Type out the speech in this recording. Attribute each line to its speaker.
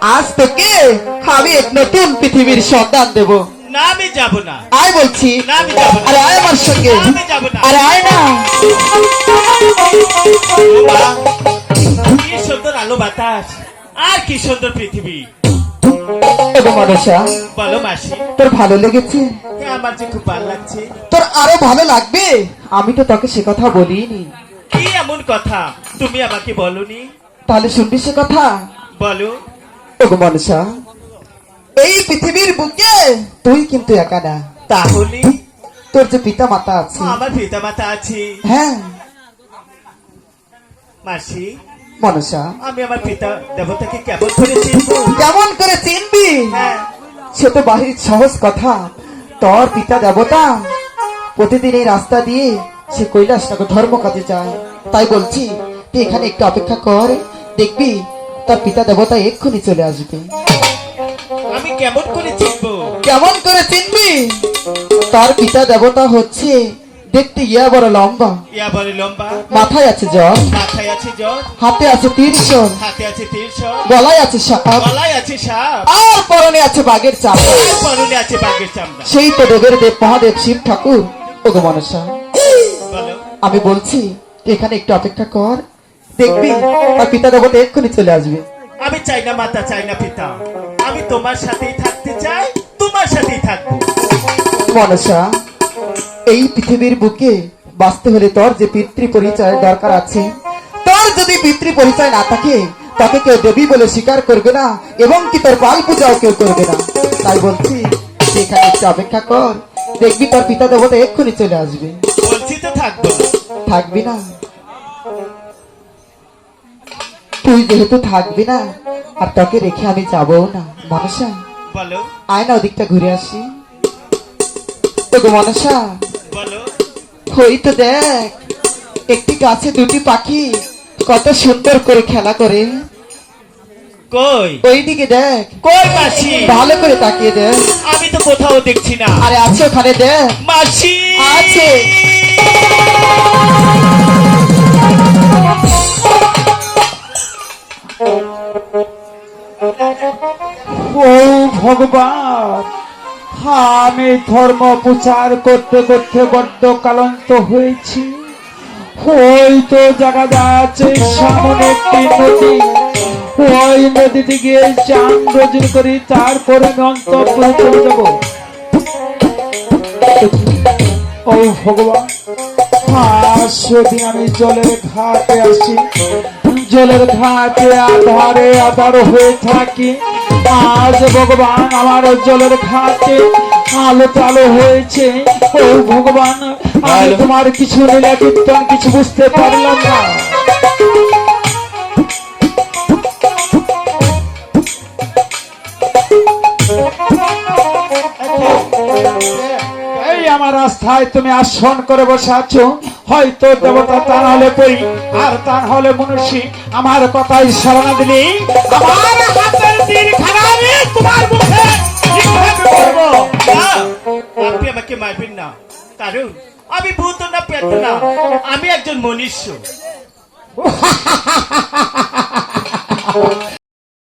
Speaker 1: আজ থেকে আমি এক নতুন পৃথিবীর সন্ধান দেব।
Speaker 2: না আমি যাব না।
Speaker 1: আয় বলছি।
Speaker 2: না, আমি যাব না।
Speaker 1: আরে আয় আমার সঙ্গে।
Speaker 2: আমি যাব না।
Speaker 1: আরে আয় না।
Speaker 2: কি সুন্দর আলো বাতাস। আর কি সুন্দর পৃথিবী। বলো মাসি।
Speaker 1: তোর ভালো লেগেছে?
Speaker 2: হ্যাঁ, আমার যে খুব ভালো লাগছে।
Speaker 1: তোর আরও ভালো লাগবে? আমি তো তোকে সে কথা বলিনি।
Speaker 2: কি এমন কথা? তুমি আমাকে বলনি?
Speaker 1: তাহলে শুনবি সে কথা?
Speaker 2: বলো।
Speaker 1: ওগো মনসা এই পৃথিবীর বুকে তুই কিন্তু একা না।
Speaker 2: তাহলে?
Speaker 1: তোর যে পিতা মাতা আছে।
Speaker 2: আমার পিতা মাতা আছে।
Speaker 1: হ্যাঁ।
Speaker 2: মাসি
Speaker 1: মনসা
Speaker 2: আমি আমার পিতা দেবতাকে কেমন করে চিনবো?
Speaker 1: কেমন করে চিনবি?
Speaker 2: হ্যাঁ।
Speaker 1: সে তো বাহির সহজ কথা। তোর পিতা দেবতা প্রতিদিন এই রাস্তা দিয়ে সে কৈলাসটাকে ধর্ম কাজে যায়। তাই বলছি তুই এখানে একটু অপেক্ষা কর দেখবি তার পিতা দেবতা এক্ষুনি চলে আসবে।
Speaker 2: আমি কেমন করে চিনবো?
Speaker 1: কেমন করে চিনবি? তার পিতা দেবতা হচ্ছে দেখতে ইয়া বড় লম্বা।
Speaker 2: ইয়া বলে লম্বা।
Speaker 1: মাথায় আছে জ্বর।
Speaker 2: মাথায় আছে জ্বর।
Speaker 1: হাতে আছে তীর্ষণ
Speaker 2: হাতে আছে
Speaker 1: গলায় আছে সাপ।
Speaker 2: গলায় আছে সাপ।
Speaker 1: আর পরনে আছে বাঘের চাপ
Speaker 2: পরনে আছে বাঘের চামড়া।
Speaker 1: সেই তো দেবের দেব মহাদেব শিব ঠাকুর। ওগো মনসা আমি বলছি এখানে একটু অপেক্ষা কর। দেখবি আর পিতা দেবতা এক্ষুনি চলে আসবে।
Speaker 2: আমি চাই না মাতা চাই না পিতা। আমি তোমার সাথেই থাকতে চাই তোমার সাথেই থাকব।
Speaker 1: মনসা এই পৃথিবীর বুকে বাঁচতে হলে তোর যে পিতৃ পরিচয় দরকার আছে তোর যদি পিতৃ পরিচয় না থাকে তাকে কেউ দেবী বলে স্বীকার করবে না এবং কি তোর পাল পূজাও কেউ করবে না। তাই বলছি এখানে একটু অপেক্ষা কর। দেখবি তোর পিতা দেবতা এক্ষুনি চলে আসবে।
Speaker 2: বলছি তো থাকব।
Speaker 1: থাকবি না। তুই যেহেতু থাকবি না আর তোকে রেখে আমি যাব না মনসা।
Speaker 2: বলো।
Speaker 1: আয় না ওদিকটা ঘুরে আসি। তোকে মনসা
Speaker 2: বলো।
Speaker 1: ওই তো দেখ একটি গাছে দুটি পাখি কত সুন্দর করে খেলা করে।
Speaker 2: কই?
Speaker 1: ওইদিকে দেখ।
Speaker 2: কই মাসি?
Speaker 1: ভালো করে তাকিয়ে দেখ।
Speaker 2: আমি তো কোথাও দেখছি না।
Speaker 1: আরে আছে ওখানে দেখ।
Speaker 2: মাসি!
Speaker 1: আছে।
Speaker 3: ভগবান, আমি ধর্ম প্রচার করতে করতে বড্ড কালন্ত হয়েছি। ওই তো জায়গা যাচ্ছে সামনে একটি নদী। ওই নদীতে গিয়ে চান রোজন করি, তারপরে আমি অন্তপুরে চলে যাব। ভগবান আর সেদিন আমি জলের ঘাটে আসি জলের ঘাটে আধারে আবার হয়ে থাকি। আজ ভগবান আমার জলের ঘাটে আলো টালো হয়েছে। ও ভগবান আমি তোমার কিছু লীলা কীর্তন কিছু বুঝতে পারলাম না। আমার রাস্তায় তুমি আসন করে বসে আছো। হয়তো দেবতা তা না হলে পই আর তা না হলে মনুষ্য। আমার কথাই স্মরণ দিলি আমার হাতের তীর খারাপে তোমার মুখে
Speaker 2: আপনি আমাকে মারবেন না। কারণ আমি ভূত না পেত না। আমি একজন মনুষ্য।